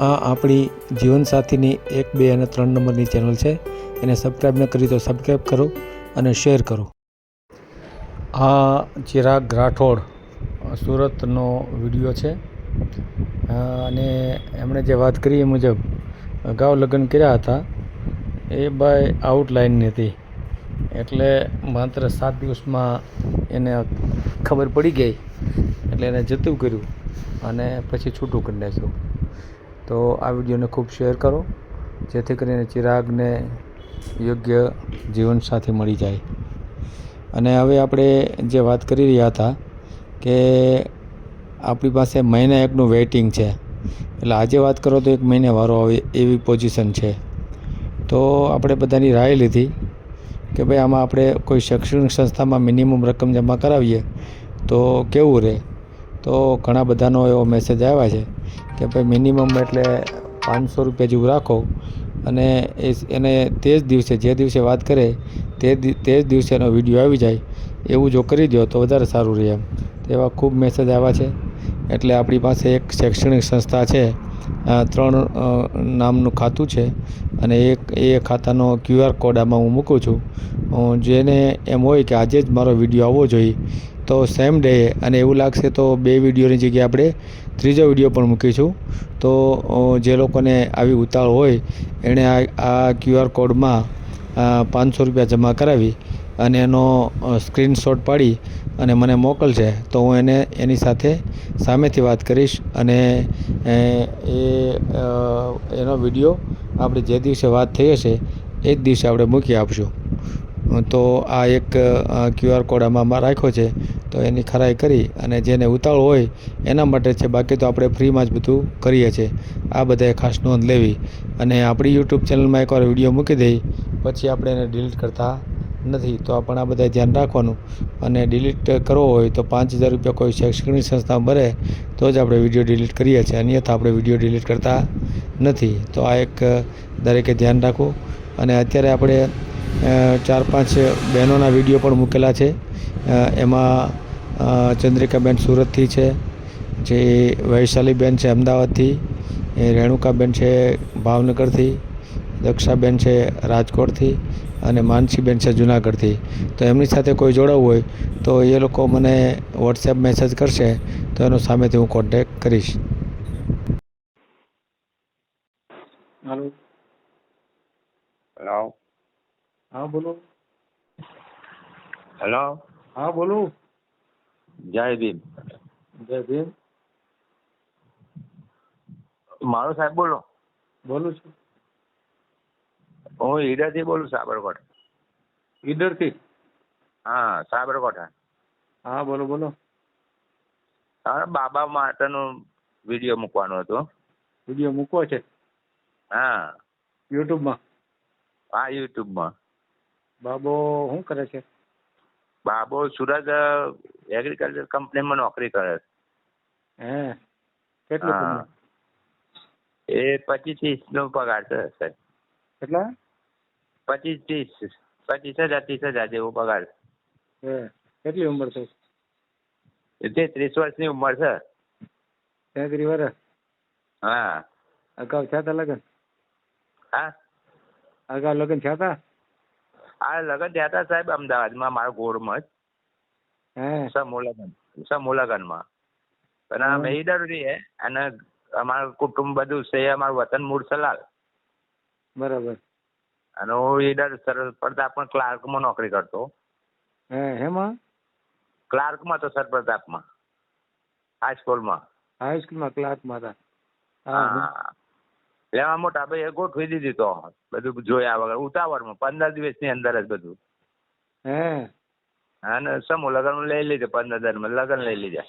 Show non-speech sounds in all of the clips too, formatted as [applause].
આ આપણી જીવનસાથીની એક, બે અને ત્રણ નંબરની ચેનલ છે. એને સબસ્ક્રાઈબ ન કરી તો સબસ્ક્રાઈબ કરો અને શેર કરો. આ ચિરાગ રાઠોડ સુરતનો વીડિયો છે. અને એમણે જે વાત કરી એ મુજબ અગાઉ લગ્ન કર્યા હતા. એ બાય આઉટલાઇનની હતી. એટલે માત્ર સાત દિવસમાં એને ખબર પડી ગઈ. એટલે એને જતું કર્યું અને પછી છૂટું કરી નાખ્યું. તો આ વિડીયોને ખૂબ શેર કરો, જેથી કરીને ચિરાગને યોગ્ય જીવનસાથી મળી જાય. અને હવે આપણે જે વાત કરી રહ્યા હતા કે આપણી પાસે મહિના એકનું વેઇટિંગ છે, એટલે આજે વાત કરો તો એક મહિને વારો આવે એવી પોઝિશન છે. તો આપણે બધાની રાય લીધી કે ભાઈ આમાં આપણે કોઈ શૈક્ષણિક સંસ્થામાં મિનિમમ રકમ જમા કરાવીએ તો કેવું રહે? તો ઘણા બધાનો એવો મેસેજ આવ્યા છે કે ભાઈ મિનિમમ એટલે પાંચસો રૂપિયા જેવું રાખો. અને એ એને તે જ દિવસે, જે દિવસે વાત કરે, તે તે જ દિવસે એનો વીડિયો આવી જાય. એવું જો કરી દો તો વધારે સારું રહે એમ. તેવા ખૂબ મેસેજ આવ્યા છે. એટલે આપણી પાસે એક શૈક્ષણિક સંસ્થા છે. ત્રણ નામનું ખાતું છે. અને એક, એ ખાતાનો ક્યુઆર કોડ આમાં હું મૂકું છું. જેને એમ હોય કે આજે જ મારો વીડિયો આવવો જોઈએ. તો સેમ ડે અને એવું લાગશે તો બે વિડીયોની જગ્યાએ આપણે ત્રીજો વીડિયો પણ મૂકીશું. તો જે લોકોને આવી ઉતાળ હોય, એણે આ ક્યુઆર કોડમાં પાંચસો રૂપિયા જમા કરાવી અને એનો સ્ક્રીનશોટ પાડી અને મને મોકલશે તો હું એને, એની સાથે સામેથી વાત કરીશ અને, એ એનો વીડિયો આપણે જે દિવસે વાત થઈ હશે, એ જ દિવસે આપણે મૂકી આપશું. તો આ એક ક્યુઆર કોડ આમાં રાખ્યો છે. તો એની ખરાઈ કરી અને જેને ઉતાળ હોય એના માટે છે, બાકી તો આપણે ફ્રીમાં જ બધું કરીએ છીએ. આ બધાએ ખાસ નોંધ લેવી. અને આપણી યુટ્યુબ ચેનલમાં એકવાર વીડિયો મૂકી દઈ, પછી આપણે એને ડિલીટ કરતા નથી. તો પણ આ બધા ધ્યાન રાખવાનું. અને ડિલીટ કરવો હોય તો પાંચ હજાર રૂપિયા કોઈ શૈક્ષણિક સંસ્થા ભરે, તો જ આપણે વીડિયો ડિલીટ કરીએ છીએ. અન્યથા આપણે વીડિયો ડિલીટ કરતા નથી. તો આ એક દરેકે ધ્યાન રાખવું. અને અત્યારે આપણે ચાર પાંચ બહેનોના વીડિયો પણ મૂકેલા છે. એમાં ચંદ્રિકાબેન સુરતથી છે જે વૈશાલીબેન છે અમદાવાદથી એ રેણુકાબેન છે ભાવનગરથી દક્ષાબેન છે રાજકોટથી અને માનસીબેન છે જુનાગઢથી. તો એમની સાથે કોઈ જોડાવવું હોય તો એ લોકો મને વોટ્સએપ મેસેજ કરશે તો એનો સામેથી હું કોન્ટેક કરીશ. હાલો હેલો હા બોલો. હેલો? હા બોલો. જય ભીમ. જય ભીમ. મારો સાહેબ બોલો. બોલું છું. હું ઈડરથી બોલું સાબરકોટ ઈડરથી? હા સાબરકોઠા. હા બોલો બોલો. હા બાબા માટેનો વીડિયો મૂકવાનો હતો. વીડિયો મૂકવો છે? હા. યુટ્યુબમાં? હા યુટ્યુબમાં. બાબો શું કરે છે? બાબો સુરત એગ્રીકલ્ચર કંપનીમાં નોકરી કરે છે. હે? કેટલું હા. એ પચીસ ત્રીસ નો પગાર છે સાહેબ. કેટલા? પચીસ ત્રીસ પચીસ હજાર ત્રીસ હજાર જેવો પગાર હે કેટલી ઉંમર થઈ છે તે ત્રીસ વર્ષની ઉંમર છે. તેત્રી વર્ષ? હા. અગાઉ થયા હતા લગ્ન? હા. અગાઉ લગ્ન થયા હતા આ લગન થયા હતા સાહેબ અમદાવાદમાં મારા ગોળમાં જ હે? સમૂહ લગ્ન પણ. અમે ઈડર રહીએ અને અમારું કુટુંબ બધું છે અમારું વતન મૂળ સલાલ બરાબર. અને હું ઈડર સરસ પ્રતાપમાં ક્લાર્કમાં નોકરી કરતો. હે હેમાં? ક્લાર્કમાં તો સર પ્રતાપમાં. હાઈસ્કૂલમાં હાઈસ્કૂલમાં ક્લાસમાં હતા. હા. લેવા મોટા ભાઈ ગોઠવી દીધી તો બધું જોયા વગર ઉતાવળમાં પંદર દિવસની અંદર જ બધું. હે? અને સમૂહ લગ્ન લઈ લીધે પંદર દિવસમાં લગ્ન લઈ લીધા.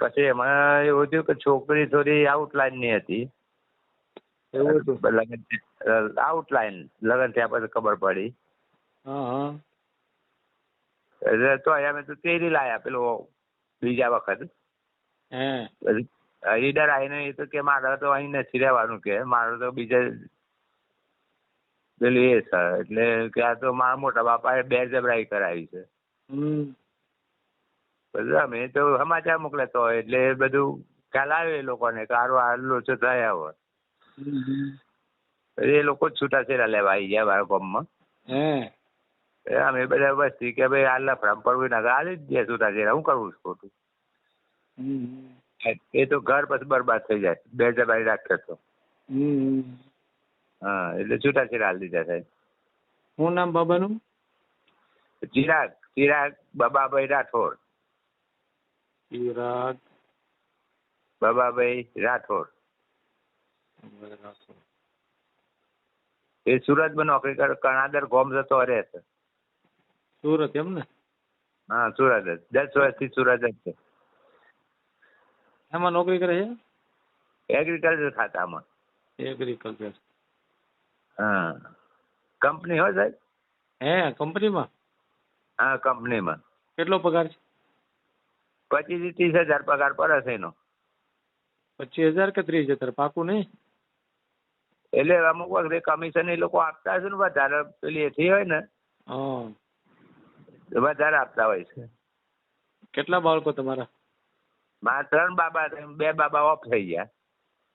પછી એમાં એવું થયું કે છોકરી થોડી આઉટલાઈનની હતી. એવું હતું? લગ્ન આઉટલાઈન લગ્ન થયા પછી ખબર પડી. તો અમે તો તેરી લાયા પેલો બીજા વખત. હે? ઈડર આવીને એ તો કે મારે તો અહીં નથી રહેવાનું કે મારે તો બીજે પેલું એ સર એટલે કે આ તો મારા મોટા બાપાએ બે જબરાઈ કરાવી છે. બધા અમે તો સમાચાર મોકલેતો હોય એટલે એ બધું ખ્યાલ આવ્યો એ લોકોને કે આરો આ લોચો થયા હોય. એ લોકો જ છૂટાછેડા લેવા આવી ગયા મારા ગામમાં. અમે બધા વસ્તી કે ભાઈ આ લફડામાં પડવું ના હાલી જ દે છૂટાછેડા હું કરવું છું ખોટું? એ તો ઘર પછી બરબાદ થઈ જાય. બે જબારી રાખતો તો. હા એટલે છૂટાછેડા હાલ દીધા સાહેબ શું નામ બાબાનું? ચિરાગ. ચિરાગ બાબાભાઈ રાઠોડ. ચિરાગ. બાબાભાઈ રાઠોડ. એ સુરતમાં નોકરી કરે કણાદર ગોમ જતો રહે છે. સુરત એમ ને? હા સુરત જ. દસ વર્ષથી સુરત જ છે. એમાં નોકરી કરે છે? એગ્રીકલ્ચર ખાતામાં. એગ્રીકલ્ચર હા. કંપની હોય સાહેબ? હે કંપનીમાં હા કંપનીમાં કેટલો પગાર છે? પચીસથી ત્રીસ હજાર પગાર પડે છે એનો. પચીસ હજાર કે ત્રીસ હજાર? પાકું નહીં? એટલે અમુક વખતે કમિશન એ લોકો આપતા હશે ને વધારે પેલી એથી હોય ને. વધારે આપતા હોય છે. કેટલા બાળકો તમારા? મારા ત્રણ બાબા બે બાબા ઓફ થઈ ગયા.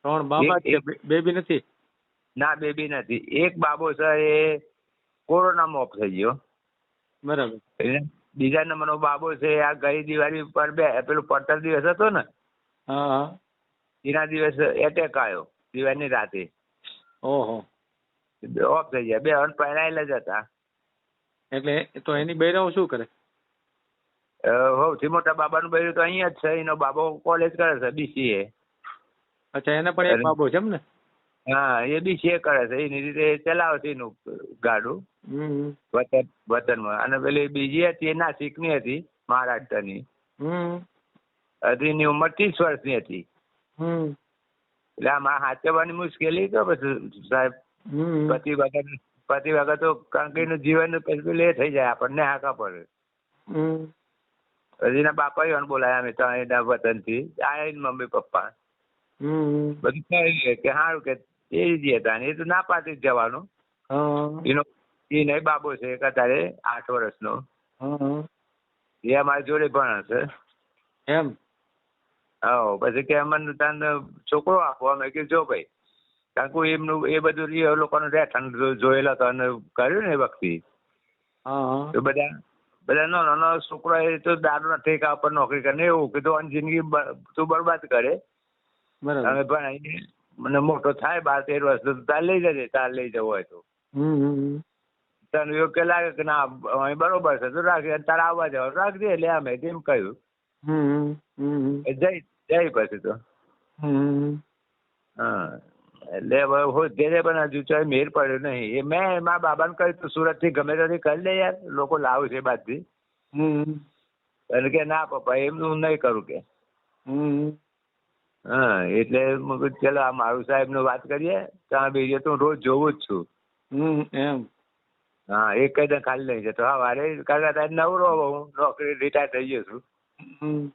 ત્રણ બાબા છે બેબી નથી? ના બેબી નથી. એક બાબો છે એ કોરોનામાં ઓફ થઈ ગયો. બરાબર. બીજા નંબરનો બાબો છે આ ગઈ દિવાળી પર બે પેલું પડતર દિવસ હતો ને? એના દિવસ એટેક આવ્યો દિવાળીની રાતે. ઓહો. ઓફ થઈ ગયા. બે હણ પહેરાયેલા જ હતા એટલે તો એની બહેરાઓ શું કરે? સૌથી મોટા બાબાનું બૈરું તો અહીંયા જ છે. એનો બાબો કોલેજ કરે છે બીસીએ અચ્છા એને પણ એક બાબો છે એમ ને? હા એ બીસીએ કરે છે. એની રીતે ચલાવે છે એનું ગાડું. વતન વતનમાં. અને પેલી બીજી હતી એ નાસિકની હતી મહારાષ્ટ્રની. હતી એની ઉંમર ત્રીસ વર્ષની હતી. એટલે આમાં હાચવવાની મુશ્કેલી તો પછી સાહેબ હમ પતિ વગર પતિ વગર તો કારણ કે એનું જીવન પછી પેલું એ થઈ જાય આપણને હાકા પડે. પછી એના બાપા એને બોલાયા અમે તો એના વતનથી. આયા એના મમ્મી પપ્પા. બધું કહી કે સારું કે એ જ હતા ને. એ તો ના પાતી જવાનું. એનો એ નહીં બાબો છે એક અત્યારે આઠ વર્ષનો. એ અમારી જોડે પણ હશે. એમ? હા પછી કે અમને તને છોકરો આપો. અમે કે જો ભાઈ કારણ કે એમનું એ બધું એ લોકોનું રહેઠાણ જોયેલા તો અને કર્યું ને એ વખતે. તો બધા બધા નાનો નાનો છોકરો એ તો દારૂના ઠેકા ઉપર નોકરી કરે એવું કીધું આની જિંદગી તું બરબાદ કરે. બરાબર. પણ મને મોટો થાય બાર તેર વર્ષ તો તાર લઈ જજે તાર લઈ જવો હોય તો. હમ હમ તને યોગ્ય લાગે કે ના અહીં બરોબર છે તો રાખજે અને તારે આવવા જવાનું. રાખજે એટલે અમે તેમ કહ્યું. જય જય જઈ જઈ પછી તો. હમ. હા. એટલે હવે હોય ઘેરે પણ હજુ ચાલ મેર પડ્યો નહીં. એ મેં એમાં બાબાને કહ્યું તું સુરતથી ગમે ત્યાંથી કરી લે યાર લોકો લાવે છે બાજથી એટલે કે ના પપ્પા એમ હું નહીં કરું કે. હા એટલે ચાલો આ મારું સાહેબનું વાત કરીએ ત્યાં બીજે તો હું રોજ જોવું જ છું. હમ એમ. હા એક કઈ ખાલી નહીં જતો. હા વારે કારણ કે નવરો હું નોકરી રિટાયર થઈ ગયો છું. હમ.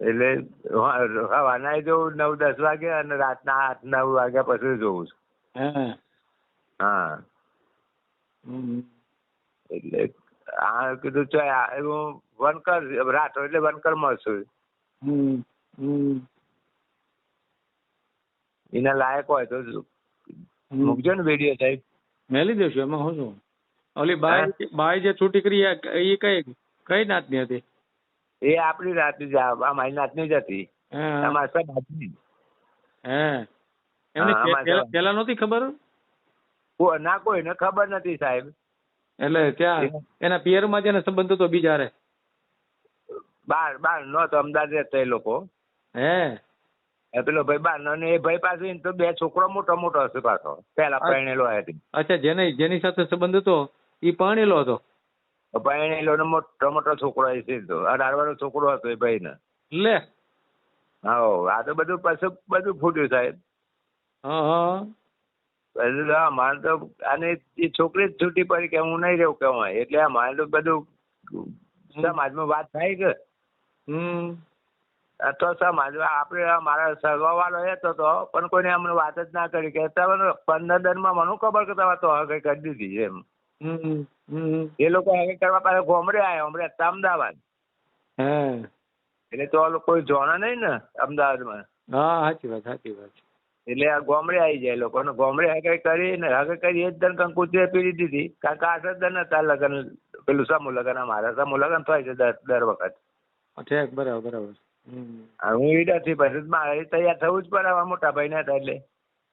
એટલે સવારના જોઉં નવ દસ વાગે અને રાતના આઠ નવ વાગ્યા પછી જોઉં છું. હા. એટલે આ કીધું ચો હું વનકર રાઠોડ એટલે વનકર મળશું. હમ હમ. એના લાયક હોય તો મૂકજો ને વીડિયો સાહેબ મેલી દેશું એમાં શું? છું ઓલી બાઈ બાય જે છૂટી કરી એ કઈ કઈ નાતની હતી? એ આપણી રાતની જ આ મારી નાતની જ હતી. અમારા સમાજની હે. એમને અમારે પેલા નહોતી ખબર? ના કોઈને ખબર નથી સાહેબ. એટલે ત્યાં એના પિયરમાં જેને સંબંધ હતો બીજા રે બાર બાર નો તો અમદાવાદ રહેતા એ લોકો. હે? પેલો ભાઈ બાર નો એ ભાઈ પાસે તો બે છોકરો મોટો મોટો હશે પાછો. પેલા પરણેલો હતી. અચ્છા જેને જેની સાથે સંબંધ હતો એ પરણેલો હતો? પરણેલો ને મોટો મોટો છોકરો આવી સીધો. આ વર્ષનો છોકરો હતો એ ભાઈ ને લે. હા આ તો બધું પછી બધું ફૂટ્યું સાહેબ હા હા. એટલે મારે તો અને એ છોકરી જ છૂટી પડી કે હું નહીં રહું કહેવાય. એટલે આ મારે તો બધું સમાજમાં વાત થાય કે. હમ. તો સમાજમાં આપણે મારા મારા સગાવાળો હતો તો પણ કોઈને અમને વાત જ ના કરી. કે તમે પંદર દનમાં મને ખબર કે તમે તો હવે કરી દીધી એમ. હમ. એ લોકો હવે કરવા પાસે ગોમડે આવ્યા હમણાં અમદાવાદ. હે એટલે તો આ લોકો જોણા નહીં ને અમદાવાદમાં. હા સાચી વાત સાચી વાત. એટલે આ ગોમડે આવી જાય લોકો. ને ગોમડે હગાઈ કરી ને હગાઈ કરી એ જ દન કંકુતી પીડી દીધી. કારણ કે આઠ દન હતા લગ્ન પેલું સમૂહ લગ્ન અમારા. સમૂહ લગ્ન થાય છે દર વખત. ઠેક બરાબર બરાબર. હું ઈડાથી પછી મારે તૈયાર થવું જ પડે મોટા ભાઈ ના એટલે.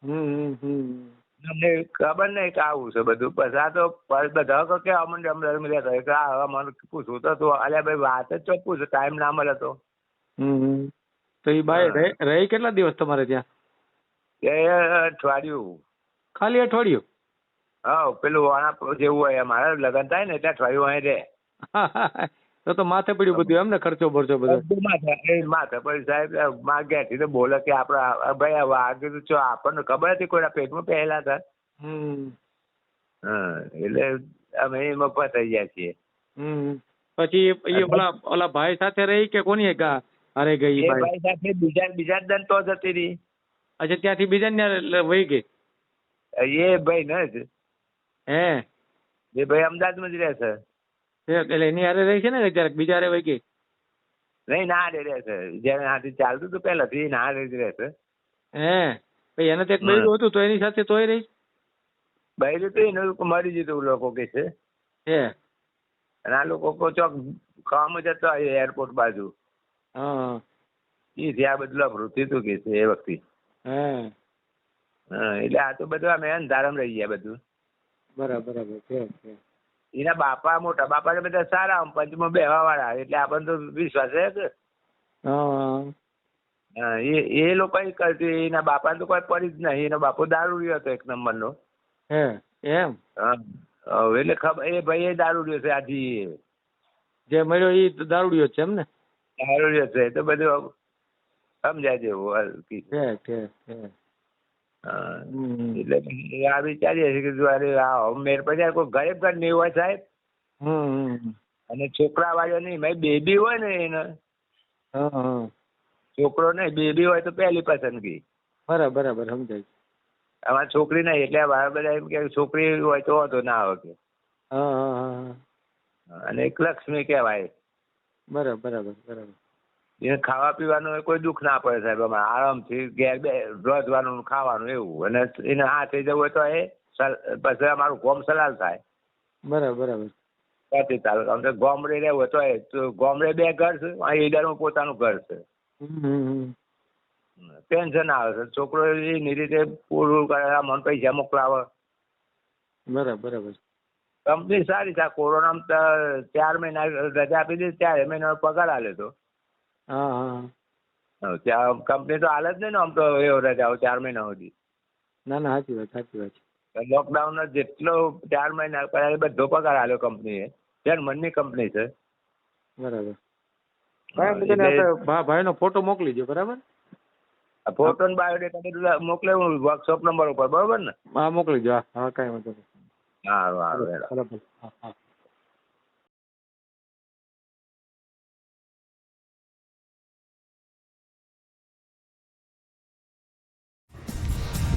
હમ હમ હમ. અમને ખબર નહીં કે આવું છે બધું? પછી આ તો બધા કહે કે અમને અમને રહેતા કે આ હવે પૂછવું તો તું અલ્યા ભાઈ વાત જ ચો છે. ટાઈમ ના મળે તો. હમ. તો એ ભાઈ રહે કેટલા દિવસ તમારે ત્યાં? એ અઠવાડિયું. ખાલી અઠવાડિયું? હા પેલું વાણા જેવું હોય અમારે લગ્ન થાય ને એટલે અઠવાડિયું અહીં રહે. [laughs] તો તો માથે પડ્યું બધું એમને ખર્ચો ભરચો બધો. માથે માથે સાહેબમાં ઘેરથી તો બોલે કે આપડા ભાઈ આ વાઘ તો ચો આપણને ખબર હતી કોઈના પેટમાં પહેલા હતા? એટલે અમે એમાં ફસાઈ ગયા છીએ. પછી એ- ઓલા ઓલા ભાઈ સાથે રહી કે કોની ગા અરે ગઈ એ ભાઈ? સાથે બીજા બીજા દન તો જતી રહી અચ્છા ત્યાંથી બીજા ને વહી ગઈ? એ ભાઈ ને જ. હે? એ ભાઈ અમદાવાદમાં જ રહે છે, એટલે એની હારે રહી છે ને જરાક બીજા હારે વહી ગઈ? નહીં ના રે રહેશે આથી ચાલતું હતું પહેલાથી ના રે જ રહે હે? પછી એને તો એક બૈરું હતું તો એની સાથે તોય રહી? બહેરું તો એનું મરી જતું લોકો કે છે. હે? અને આ લોકો ચોક કામ જતો હોય એરપોર્ટ બાજુ. હા. એ ત્યાં બધું લફરું તું કે છે એ વખતે. હે? હા એટલે આ તો બધું અમે અંધારામાં રહી ગયા બધું. બરાબર બરાબર. છે એના બાપા મોટા બાપા તો બધા સારા આમ પંચમાં બેહવા વાળા એટલે આપણને તો વિશ્વાસ છે એ એ લોકો કરતી એના બાપા તો કોઈ પડી જ નહીં એનો બાપો દારૂડિયો હતો એક નંબરનો. હે એમ? હા એટલે ખબર એ ભાઈ એ દારૂડિયો છે આજી. જે મળ્યો એ દારૂડિયો છે એમ ને? દારૂડિયો છે તો બધું સમજાય જેવું ઠીક હા હમ એટલે આ વિચારીએ છીએ કે જો અરે આ મેર પછી કોઈ ગરીબ ઘર નહીં હોય સાહેબ. હમ અને છોકરા વાળો નહીં ભાઈ બેબી હોય ને એને. હા હા છોકરો નહીં બેબી હોય તો પહેલી પસંદગી. બરાબર બરાબર સમજાય આમાં છોકરી નહીં એટલે બરાબર એમ કે છોકરી હોય તો વાંધો ના આવે કે. અને એક લક્ષ્મી કહેવાય. બરાબર બરાબર બરાબર. એને ખાવા પીવાનું કોઈ દુઃખ ના પડે સાહેબ અમારે. આરામથી ઘેર બે રોજવાનું ખાવાનું એવું. અને એને હાથે જવું હોય તો એ પછી અમારું ગોમ સલાલ થાય. બરાબર બરાબર. પછી તાલુકા. આમ તો ગોમડે રહેવું હોય તો એ ગોમડે બે ઘર છે અહીં ઈડરમાં પોતાનું ઘર છે. ટેન્શન આવે છે છોકરો એની રીતે પૂરું કરે મન પૈસા મોકલાવે. બરાબર બરાબર. કંપની સારી છે. આ કોરોનામાં તો ચાર મહિના રજા આપી દીધી ચાર મહિનાનો પગાર આલે તો. હા હા. ત્યાં કંપની તો હાલે જ નહીં ને આમ તો એવો રજાઓ ચાર મહિના સુધી. ના ના સાચી વાત સાચી વાત છે. લોકડાઉન જેટલો ચાર મહિના પહેલા બધો પગાર આલ્યો કંપનીએ મનની કંપની છે. બરાબર. હા, ભાઈ નો આપણે ભાઈનો ફોટો મોકલી દો બરાબર? ફોટો ને બાયોડેટા બધું મોકલે હું વર્કશોપ નંબર ઉપર બરોબર ને? હા મોકલી દો હા કાંઈ વાંધો નહીં. સારું સારું. હા હા.